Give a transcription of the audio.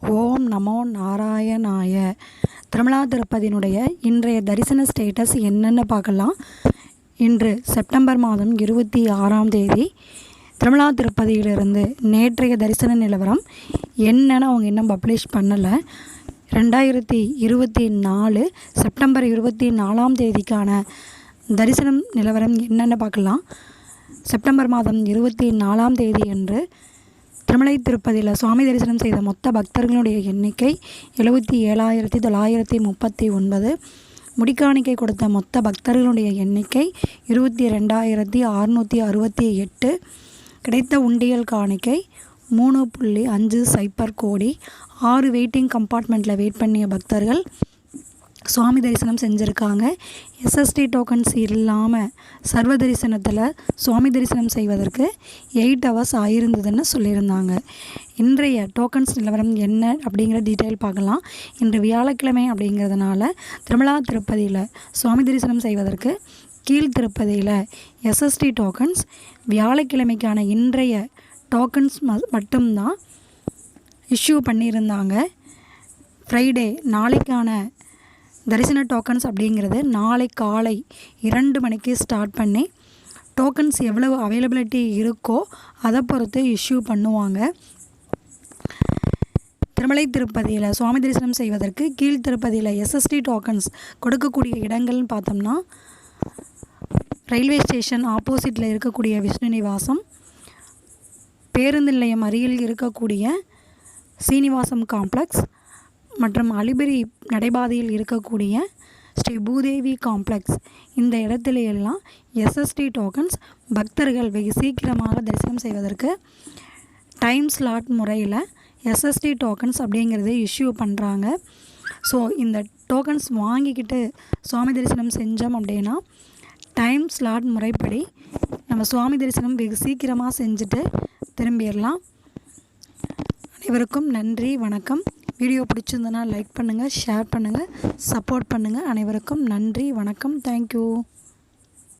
ஓம் நமோ நாராயணாய. திருமலா திருப்பதியினுடைய இன்றைய தரிசன ஸ்டேட்டஸ் என்னென்னு பார்க்கலாம். இன்று செப்டம்பர் மாதம் இருபத்தி ஆறாம் தேதி திருமலா திருப்பதியிலிருந்து நேற்றைய தரிசன நிலவரம் என்னென்னு அவங்க இன்னும் பப்ளிஷ் பண்ணலை. ரெண்டாயிரத்தி இருபத்தி நாலு செப்டம்பர் இருபத்தி நாலாம் தேதிக்கான தரிசனம் நிலவரம் என்னென்னு பார்க்கலாம். செப்டம்பர் மாதம் இருபத்தி நாலாம் தேதி அன்று திருமலை திருப்பதியில் சுவாமி தரிசனம் செய்த மொத்த பக்தர்களுடைய எண்ணிக்கை எழுபத்தி ஏழாயிரத்தி தொள்ளாயிரத்தி முப்பத்தி ஒன்பது. முடிக்காணிக்கை கொடுத்த மொத்த பக்தர்களுடைய எண்ணிக்கை இருபத்தி ரெண்டாயிரத்தி அறுநூற்றி அறுபத்தி எட்டு. கிடைத்த உண்டியல் காணிக்கை மூணு புள்ளி அஞ்சு சைப்பர் கோடி. ஆறு வெயிட்டிங் கம்பார்ட்மெண்ட்டில் வெயிட் பண்ணிய பக்தர்கள் சுவாமி தரிசனம் செஞ்சுருக்காங்க. எஸ்எஸ்டி டோக்கன்ஸ் இல்லாமல் சர்வ தரிசனத்தில் சுவாமி தரிசனம் செய்வதற்கு எயிட் ஹவர்ஸ் ஆயிருந்ததுன்னு சொல்லியிருந்தாங்க. இன்றைய டோக்கன்ஸ் நிலவரம் என்ன அப்படிங்கிற டீட்டெயில் பார்க்கலாம். இன்று வியாழக்கிழமை அப்படிங்கிறதுனால திருமலா திருப்பதியில் சுவாமி தரிசனம் செய்வதற்கு கீழ் திருப்பதியில் எஸ்எஸ்டி டோக்கன்ஸ் வியாழக்கிழமைக்கான இன்றைய டோக்கன்ஸ் ம மட்டும்தான் இஷ்யூ பண்ணியிருந்தாங்க. ஃப்ரைடே நாளைக்கான தரிசன டோக்கன்ஸ் அப்படிங்கிறது நாளை காலை இரண்டு மணிக்கு ஸ்டார்ட் பண்ணி டோக்கன்ஸ் எவ்வளவு அவைலபிலிட்டி இருக்கோ அதை பொறுத்து இஷ்யூ பண்ணுவாங்க. திருமலை திருப்பதியில் சுவாமி தரிசனம் செய்வதற்கு கீழ் திருப்பதியில் எஸ்எஸ்டி டோக்கன்ஸ் கொடுக்கக்கூடிய இடங்கள்னு பார்த்தோம்னா ரயில்வே ஸ்டேஷன் ஆப்போசிட்டில் இருக்கக்கூடிய விஷ்ணு நிவாசம் பேருந்து நிலையம் அருகில் இருக்கக்கூடிய சீனிவாசம் காம்ப்ளெக்ஸ் மற்றும் அலிபிரி நடைபாதையில் இருக்கக்கூடிய ஸ்ரீ பூதேவி காம்ப்ளெக்ஸ் இந்த இடத்துல எல்லாம் எஸ்எஸ்டி டோக்கன்ஸ் பக்தர்கள் வெகு சீக்கிரமாக தரிசனம் செய்வதற்கு டைம் ஸ்லாட் முறையில் எஸ்எஸ்டி டோக்கன்ஸ் அப்படிங்கிறது இஷ்யூ பண்ணுறாங்க ஸோ இந்த டோக்கன்ஸ் வாங்கிக்கிட்டு சுவாமி தரிசனம் செஞ்சோம் அப்படின்னா டைம் ஸ்லாட் முறைப்படி நம்ம சுவாமி தரிசனம் வெகு சீக்கிரமாக செஞ்சுட்டு திரும்பிடலாம். அனைவருக்கும் நன்றி வணக்கம். வீடியோ பிடிச்சிருந்தனா லைக் பண்ணுங்கள் ஷேர் பண்ணுங்கள் சப்போர்ட் பண்ணுங்கள் அனைவருக்கும் நன்றி வணக்கம். தேங்க்யூ